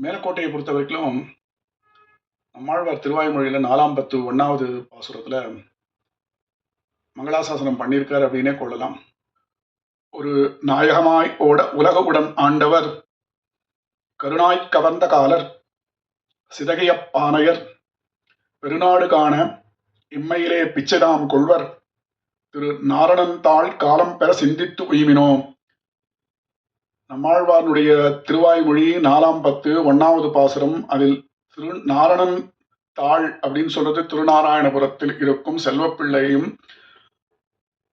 மேலக்கோட்டையை பொறுத்த வரைக்கும் நம்மாழ்வார் திருவாய்மொழியில் நாலாம் பத்து ஒன்றாவது பாசுரத்தில் மங்களாசாசனம் பண்ணியிருக்கார் அப்படின்னே கொள்ளலாம். ஒரு நாயகமாய் ஓட உலக உடன் ஆண்டவர் கருணாய் கவர்ந்த காலர் சிதகைய பானையர் பெருநாடு காண இம்மையிலே பிச்சைதாம் கொள்வர் திரு நாரணந்தாள் காலம் பெற சிந்தித்து உய்மினோம். நம்மாழ்வாருடைய திருவாய்மொழி நாலாம் பத்து ஒன்னாவது பாசுரம் அதில் திரு நாரணன் தாள் அப்படின்னு சொல்றது திருநாராயணபுரத்தில் இருக்கும் செல்வப்பிள்ளையும்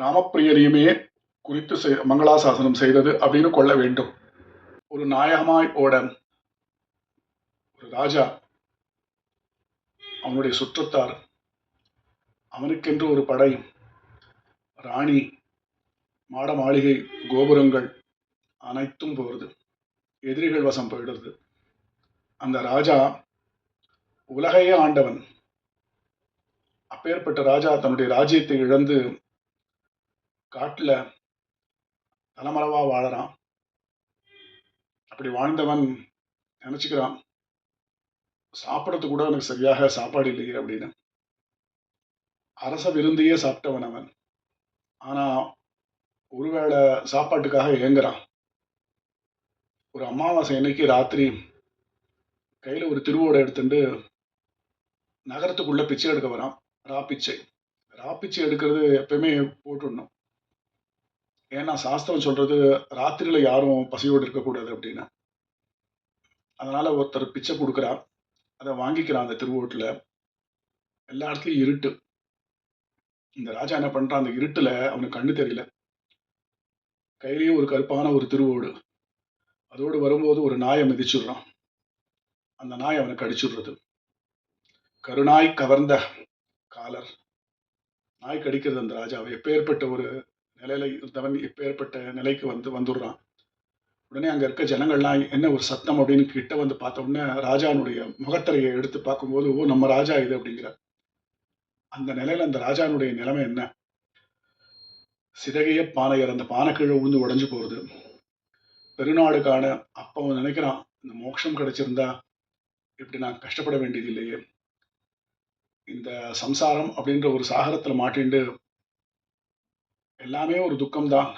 ராமப்பிரியரையுமே குறித்து செய்- மங்களாசாசனம் செய்தது அப்படின்னு கொள்ள வேண்டும். ஒரு நாயகமாய் ஓட ஒரு ராஜா அவனுடைய சுற்றத்தார் அவனுக்கென்று ஒரு படை ராணி மாட மாளிகை கோபுரங்கள் அனைத்தும் போகிறது. எதிரிகள் வசம் போயிடுறது. அந்த ராஜா உலகையே ஆண்டவன். அப்பேற்பட்ட ராஜா தன்னுடைய ராஜ்யத்தை இழந்து காட்டுல தலைமறைவாக வாழறான். அப்படி வாழ்ந்தவன் நினச்சிக்கிறான் சாப்பிட்றது கூட எனக்கு சரியாக சாப்பாடு இல்லையே அப்படின்னு. அரச விருந்தையே சாப்பிட்டவன் அவன். ஆனா ஒருவேளை சாப்பாட்டுக்காக ஏங்குறான். ஒரு அமாவாசை அன்னைக்கு ராத்திரி கையில் ஒரு திருவோடை எடுத்துட்டு நகரத்துக்குள்ளே பிச்சை எடுக்க வரான். ரா பிச்சை. ரா பிச்சை எடுக்கிறது எப்பயுமே போட்டுடணும். ஏன்னா சாஸ்திரம் சொல்கிறது ராத்திரியில் யாரும் பசியோடு இருக்கக்கூடாது அப்படின்னு. அதனால் ஒருத்தர் பிச்சை கொடுக்குறார் அதை வாங்கிக்கிறான் அந்த திருவோட்டில். எல்லா இடத்துலையும் இருட்டு. இந்த ராஜா என்ன பண்ணுறான் அந்த இருட்டில் அவனுக்கு கண்ணு தெரியல. கையிலேயே ஒரு கருப்பான ஒரு திருவோடு. அதோடு வரும்போது ஒரு நாயை மிதிச்சுடுறான். அந்த நாய் அவனை கடிச்சுடுறது கருணாய் கவர்ந்த காலர். நாய் கடிக்கிறது அந்த ராஜாவை எப்பேற்பட்ட ஒரு நிலையில இருந்தவன் எப்பேற்பட்ட நிலைக்கு வந்து வந்துடுறான். உடனே அங்கே இருக்க ஜனங்கள்லாம் என்ன ஒரு சத்தம்? அப்படின்னு கிட்ட வந்து பார்த்த உடனே ராஜானுடைய முகத்திரையை எடுத்து பார்க்கும்போது ஓ நம்ம ராஜா இது அப்படிங்கிறார். அந்த நிலையில அந்த ராஜானுடைய நிலைமை என்ன? சிதகைய பானையர் அந்த பானை கீழே உழுந்து உடஞ்சு போறது. பெருநாடு காண அப்போ அவன் நினைக்கிறான் இந்த மோட்சம் கிடைச்சிருந்தா இப்படி நான் கஷ்டப்பட வேண்டியது இல்லையே இந்த சம்சாரம் அப்படின்ற ஒரு சாகரத்துல மாட்டிண்டு எல்லாமே ஒரு துக்கம்தான்.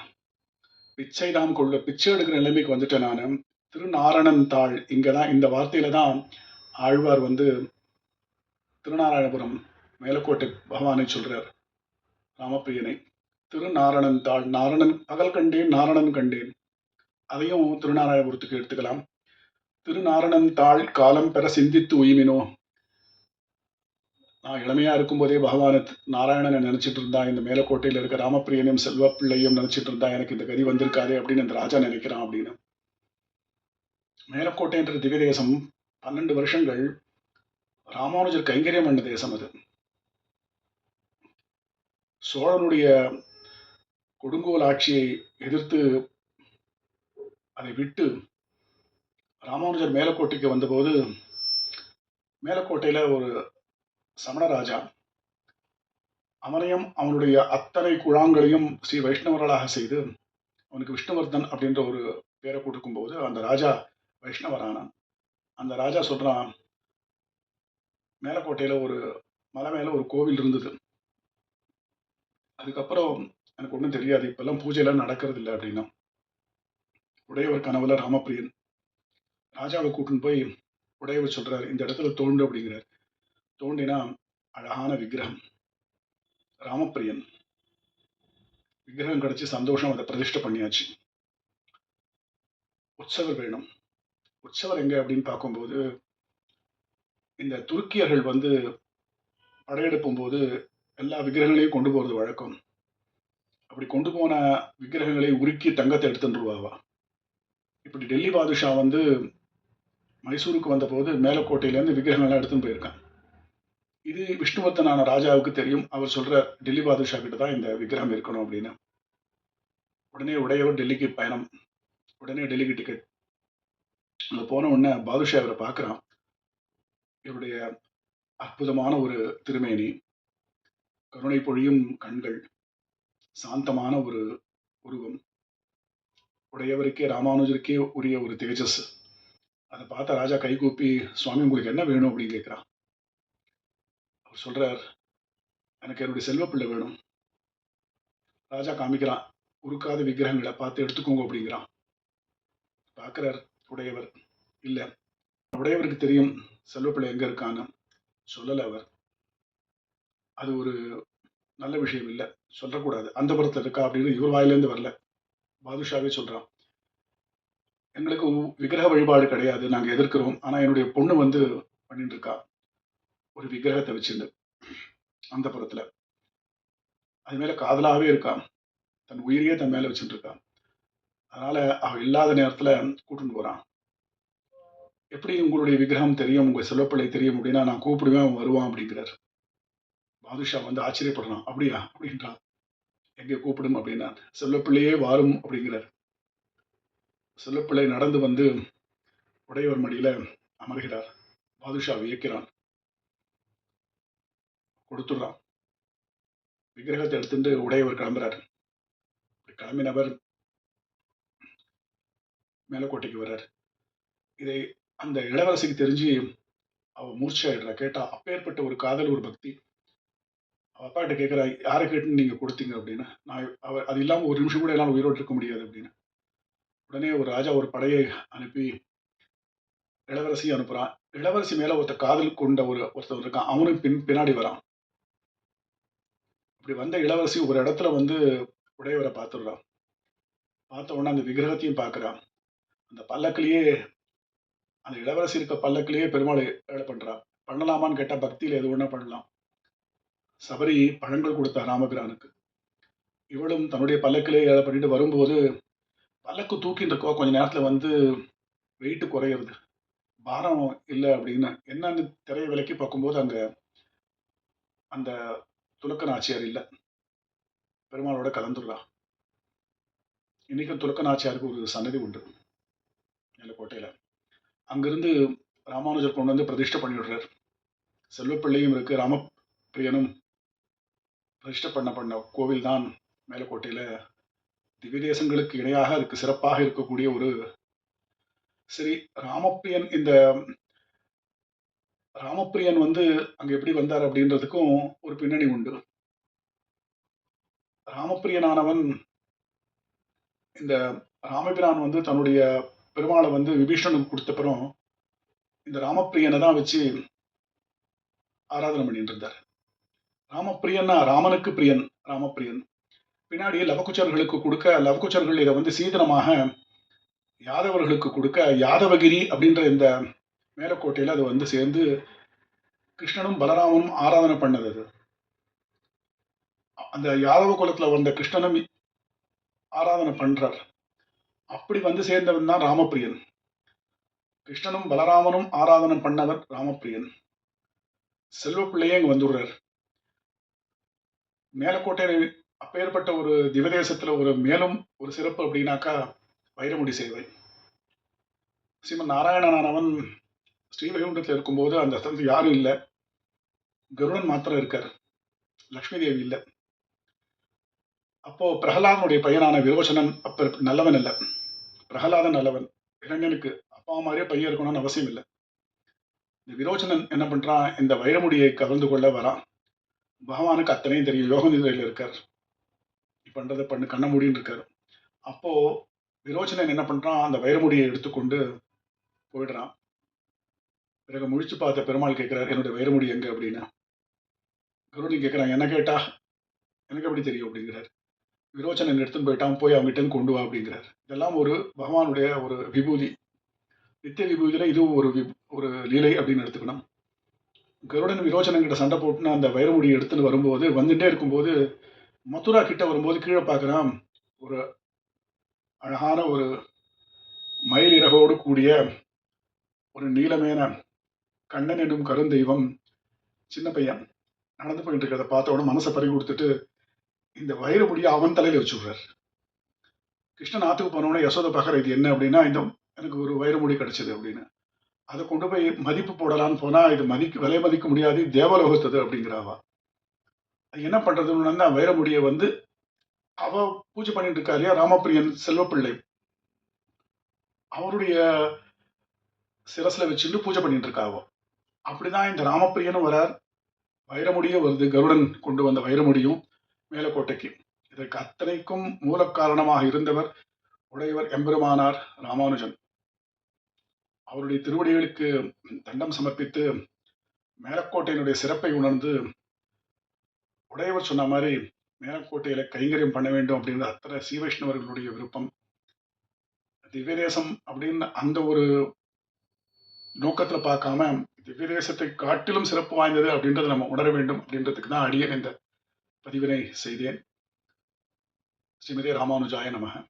பிச்சை தான் கொள்ள பிச்சை எடுக்கிற நிலைமைக்கு வந்துட்டேன் நான். திருநாரணன் தாள் இங்கதான் இந்த வார்த்தையில தான் ஆழ்வார் வந்து திருநாராயணபுரம் மேலக்கோட்டை பகவானை சொல்றார் ராமப்பிரியனை. திருநாரணன் தாள் நாரணன் பகல் கண்டேன் நாரணன் கண்டேன். அதையும் திருநாராயணபுரத்துக்கு எடுத்துக்கலாம். திருநாரணன் தாழ் காலம் பெற சிந்தித்து உய்மினோ. நான் இளமையா இருக்கும்போதே பகவான நாராயணனை நினைச்சிட்டு இருந்தா இந்த மேலக்கோட்டையில இருக்க ராமப்பிரியனையும் செல்வப்பிள்ளையும் நினைச்சிட்டு இருந்தா எனக்கு இந்த கதி வந்திருக்காதே அப்படின்னு இந்த ராஜா நினைக்கிறான் அப்படின்னு. மேலக்கோட்டைன்ற திவ்ய தேசம் பன்னெண்டு வருஷங்கள் ராமானுஜர் கைங்கரியம் பண்ண தேசம் அது. சோழனுடைய கொடுங்கோல் ஆட்சியை எதிர்த்து அதை விட்டு ராமானுஜர் மேலக்கோட்டைக்கு வந்தபோது மேலக்கோட்டையில் ஒரு சமணராஜா அவனையும் அவனுடைய அத்தனை குழாங்களையும் ஸ்ரீ வைஷ்ணவர்களாக செய்து அவனுக்கு விஷ்ணுவர்தன் அப்படின்ற ஒரு பேரை கொடுக்கும்போது அந்த ராஜா வைஷ்ணவரானான். அந்த ராஜா சொல்கிறான் மேலக்கோட்டையில் ஒரு மலை மேலே ஒரு கோவில் இருந்தது. அதுக்கப்புறம் எனக்கு ஒன்றும் தெரியாது இப்பெல்லாம் பூஜையெல்லாம் நடக்கிறது இல்லை அப்படின்னா. உடையவர் கனவுல ராமப்பிரியன். ராஜாவை கூட்டின்னு போய் உடையவர் சொல்றாரு இந்த இடத்துல தோண்டு அப்படிங்கிறார். தோண்டினா அழகான விக்கிரகம். ராமப்பிரியன். விக்கிரகம் கிடைச்சி சந்தோஷம் அதை பிரதிஷ்டை பண்ணியாச்சு. உற்சவர் வேணும். உற்சவர் எங்க அப்படின்னு பார்க்கும்போது இந்த துருக்கியர்கள் வந்து படையெடுப்பும் போது எல்லா விக்கிரகங்களையும் கொண்டு போறது வழக்கம். அப்படி கொண்டு போன விக்கிரகங்களை உருக்கி தங்கத்தை எடுத்துருவாவா இப்படி டெல்லி பாதுஷா வந்து மைசூருக்கு வந்தபோது மேலக்கோட்டையிலேருந்து விக்கிரகங்கள்லாம் எடுத்துன்னு போயிருக்கான் இது விஷ்ணுவர்த்தனான ராஜாவுக்கு தெரியும். அவர் சொல்கிற டெல்லி பாதுஷா கிட்ட தான் இந்த விக்கிரகம் இருக்கணும் அப்படின்னு. உடனே உடையவர் டெல்லிக்கு பயணம். உடனே டெல்லிக்கு டிக்கெட் அங்கே போன உடனே பாதுஷா இவரை பார்க்குறான். இவருடைய அற்புதமான ஒரு திருமேனி. கருணை பொழியும் கண்கள். சாந்தமான ஒரு உருவம். உடையவருக்கே ராமானுஜருக்கே உரிய ஒரு தேஜஸ். அதை பார்த்த ராஜா கைகூப்பி சுவாமி உங்களுக்கு என்ன வேணும்? அப்படின்னு கேட்குறான். அவர் சொல்றார் எனக்கு என்னுடைய செல்வப்பிள்ளை வேணும். ராஜா காமிக்கிறான் உருக்காத விக்கிரகங்களை பார்த்து எடுத்துக்கோங்க அப்படிங்கிறான். பார்க்குறார் உடையவர் இல்லை உடையவருக்கு தெரியும் செல்வப்பிள்ளை எங்கே இருக்கான்னு. சொல்லலை அவர். அது ஒரு நல்ல விஷயம் இல்லை சொல்லக்கூடாது. அந்த புறத்தில் இருக்கா அப்படின்னு இவர் வாயிலேருந்து வரல. பாதுஷாவே சொல்கிறான் எங்களுக்கு விக்கிரக வழிபாடு கிடையாது நாங்கள் எதிர்க்கிறோம். ஆனால் என்னுடைய பொண்ணு வந்து பண்ணிட்டு இருக்கா ஒரு விக்கிரகத்தை வச்சிருந்து அந்த புறத்தில். அது மேலே காதலாகவே இருக்கான் தன் உயிரையே தன் மேலே வச்சுட்டு இருக்கான் அவள் இல்லாத நேரத்தில் கூட்டிட்டு போகிறான் எப்படி உங்களுடைய விக்கிரகம் தெரியும்? உங்கள் செல்வப்பிள்ளை தெரியும் அப்படின்னா நான் கூப்பிடுவேன் அவன் வருவான் அப்படிங்கிறார். பாதுஷா வந்து ஆச்சரியப்படுறான். அப்படியா? அப்படின்றான். எங்கே கூப்பிடும் அப்படின்னா செல்லப்பிள்ளையே வாரும் அப்படிங்கிறார். செல்லப்பிள்ளை நடந்து வந்து உடையவர் மடியில அமர்கிறார். பாதுஷா வியக்கிறான். கொடுத்துடுறான். விக்கிரகத்தை எடுத்துட்டு உடையவர் கிளம்புறாரு. கிளம்பினவர் மேலக்கோட்டைக்கு வர்றார். இதை அந்த இளவரசிக்கு தெரிஞ்சு அவ மூர்ச்சாயிடுறா கேட்டா அப்பேற்பட்ட ஒரு காதல் ஒரு பக்தி. அப்பாட்ட கேட்குற யாரை கேட்டு நீங்கள் கொடுத்தீங்க? அப்படின்னு. நான் அவர் அது இல்லாமல் ஒரு நிமிஷம் கூட என்னால் உயிரோடு இருக்க முடியாது அப்படின்னு. உடனே ஒரு ராஜா ஒரு படையை அனுப்பி இளவரசி அனுப்புகிறான் இளவரசி மேலே ஒருத்த காதல் கொண்ட ஒரு ஒருத்தர் இருக்கான். அவனும் பின் பின்னாடி வரான். இப்படி வந்த இளவரசி ஒரு இடத்துல வந்து உடையவரை பார்த்துடுறான். பார்த்த உடனே அந்த விக்கிரகத்தையும் பார்க்குறான். அந்த பல்லக்கிலேயே அந்த இளவரசி இருக்க பல்லக்கிலேயே பெருமாள் வேலை பண்ணுறான் பண்ணலாமான்னு கேட்டால் பக்தியில் எது ஒன்றா பண்ணலாம். சபரி பழங்கள் கொடுத்தா ராமபிரானுக்கு. இவளும் தன்னுடைய பல்லக்கிலே ஏழை பண்ணிட்டு வரும்போது பல்லக்கு தூக்கிட்டு இருக்கோ கொஞ்ச நேரத்தில் வந்து வெயிட்டு குறையிறது பாரம் இல்லை அப்படின்னு என்னன்னு திரைய விலக்கி பார்க்கும்போது அங்கே அந்த துலக்க நாச்சியார் இல்லை. பெருமாளோட கலந்துடுறா. இன்னைக்கும் துலக்க நாச்சியாருக்கு ஒரு சன்னதி உண்டு. நெல்லக்கோட்டையில் அங்கிருந்து ராமானுஜர் கொண்டு வந்து பிரதிஷ்டை பண்ணி விடுறார் செல்வப்பிள்ளையும் இருக்கு ராமப்பிரியனும் பிரதிஷ்டை பண்ண பண்ண கோவில் தான் மேலக்கோட்டையில திவ்ய தேசங்களுக்கு இணையாக அதுக்கு சிறப்பாக இருக்கக்கூடிய ஒரு சரி ராமப்பிரியன். இந்த ராமப்பிரியன் வந்து அங்க எப்படி வந்தார் அப்படின்றதுக்கும் ஒரு பின்னணி உண்டு. ராமப்பிரியனானவன் இந்த ராமபிரான் வந்து தன்னுடைய பெருமாளை வந்து விபீஷணனுக்கு கொடுத்தப்புறம் இந்த ராமப்பிரியனை தான் வச்சு ஆராதனை பண்ணிட்டு இருந்தார். ராமப்பிரியன்னா ராமனுக்கு பிரியன் ராமப்பிரியன். பின்னாடி லவகுச்சர்களுக்கு கொடுக்க லவகுச்சர்கள் இதை வந்து சீதனமாக யாதவர்களுக்கு கொடுக்க யாதவகிரி அப்படின்ற இந்த மேலக்கோட்டையில் அது வந்து சேர்ந்து கிருஷ்ணனும் பலராமனும் ஆராதனை பண்ணது அது. அந்த யாதவ குலத்துல வந்த கிருஷ்ணனும் ஆராதனை பண்றார். அப்படி வந்து சேர்ந்தவன் தான் ராமப்பிரியன். கிருஷ்ணனும் பலராமனும் ஆராதனை பண்ணவர் ராமப்பிரியன். செல்வப்பிள்ளையே இங்கே வந்துடுறார். மேலக்கோட்டை அப்பேற்பட்ட ஒரு திவதேசத்துல ஒரு மேலும் ஒரு சிறப்பு அப்படின்னாக்கா வைரமுடி சேவை. ஸ்ரீமன் நாராயணனானவன் ஸ்ரீவைகுண்டத்தில் இருக்கும்போது அந்த ஸ்தலத்தில் யாரும் இல்லை. கருடன் மாத்திரம் இருக்கார். லக்ஷ்மி தேவி இல்லை. அப்போ பிரகலாதனுடைய பையனான விரோச்சனன் அப்ப நல்லவன் இல்லை பிரகலாதன் நல்லவன். இளைஞனுக்கு அப்பா மாதிரியே பையன் இருக்கணும்னு அவசியம் இல்லை. இந்த விரோச்சனன் என்ன பண்றான்? இந்த வைரமுடியை கலந்து கொள்ள வரான். பகவானுக்கு அத்தனையும் தெரியும் யோக நிலையில் இருக்கார். பண்ணுறதை பண்ணு கண்ண மூடின்னு இருக்கார். அப்போது விரோச்சனன் என்ன பண்ணுறான் அந்த வைரமுடியை எடுத்துக்கொண்டு போயிடுறான். பிறகு முழிச்சு பார்த்த பெருமாள் கேட்கிறார் என்னுடைய வைரமுடி எங்கே? அப்படின்னு. கருணி கேட்குறான் என்ன கேட்டா? எனக்கு எப்படி தெரியும்? அப்படிங்கிறார். விரோச்சனன் எடுத்துன்னு போயிட்டான் போய் அவங்ககிட்ட கொண்டு வா அப்படிங்கிறார். இதெல்லாம் ஒரு பகவானுடைய ஒரு விபூதி. நித்திய விபூதியில் இதுவும் ஒரு வி ஒரு லீலை அப்படின்னு எடுத்துக்கணும். கருடன் விரோச்சனன் கிட்ட சண்டை போட்டுன்னு அந்த வைரமுடி எடுத்துன்னு வரும்போது வந்துட்டே இருக்கும்போது மதுரா கிட்ட வரும்போது கீழே பார்க்குறான் ஒரு அழகான ஒரு மயில் இறகோடு கூடிய ஒரு நீளமேன கண்ணன் என்னும் கருந்தெய்வம் சின்ன பையன் நடந்து போயிட்டு இருக்கிறத பார்த்த உடனே மனசை பறி கொடுத்துட்டு இந்த வைரமுடியை அவன் தலையில வச்சு விடுறார். கிருஷ்ணன் ஆத்துக்கு போனோடனே யசோதை பார்க்குற இது என்ன? அப்படின்னா இந்த எனக்கு ஒரு வைரமுடி கிடைச்சது அப்படின்னு. அதை கொண்டு போய் மதிப்பு போடலான்னு போனா இது மதிக்க விலை மதிக்க முடியாது தேவலோகத்தது அப்படிங்கிறாவா? அது என்ன பண்றதுன்னு அந்த வைரமுடியை வந்து அவ பூஜை பண்ணிட்டு இருக்கா இல்லையா ராமப்பிரியன் செல்வப்பிள்ளை. அவருடைய சிரஸ்ல வச்சுட்டு பூஜை பண்ணிட்டு இருக்காவோ அப்படிதான் இந்த ராமப்பிரியனும் வரார். வைரமுடியும் வருது கருடன் கொண்டு வந்த வைரமுடியும் மேலக்கோட்டைக்கு. இதற்கு அத்தனைக்கும் மூல காரணமாக இருந்தவர் உடையவர் எம்பெருமானார் ராமானுஜன். அவருடைய திருவடிகளுக்கு தண்டம் சமர்ப்பித்து மேலக்கோட்டையினுடைய சிறப்பை உணர்ந்து உடையவர் சொன்ன மாதிரி மேலக்கோட்டையில கைங்கரியம் பண்ண வேண்டும் அப்படின்ற அத்தனை சீவைஷ்ணவர்களுடைய விருப்பம். திவ்யதேசம் அப்படின்னு அந்த ஒரு நோக்கத்துல பார்க்காம திவ்யதேசத்தை காட்டிலும் சிறப்பு வாய்ந்தது அப்படின்றத நம்ம உணர வேண்டும் அப்படின்றதுக்கு தான் அடியேன் இந்த பதிவினை செய்தேன். ஸ்ரீமதி ராமானுஜாய நமக.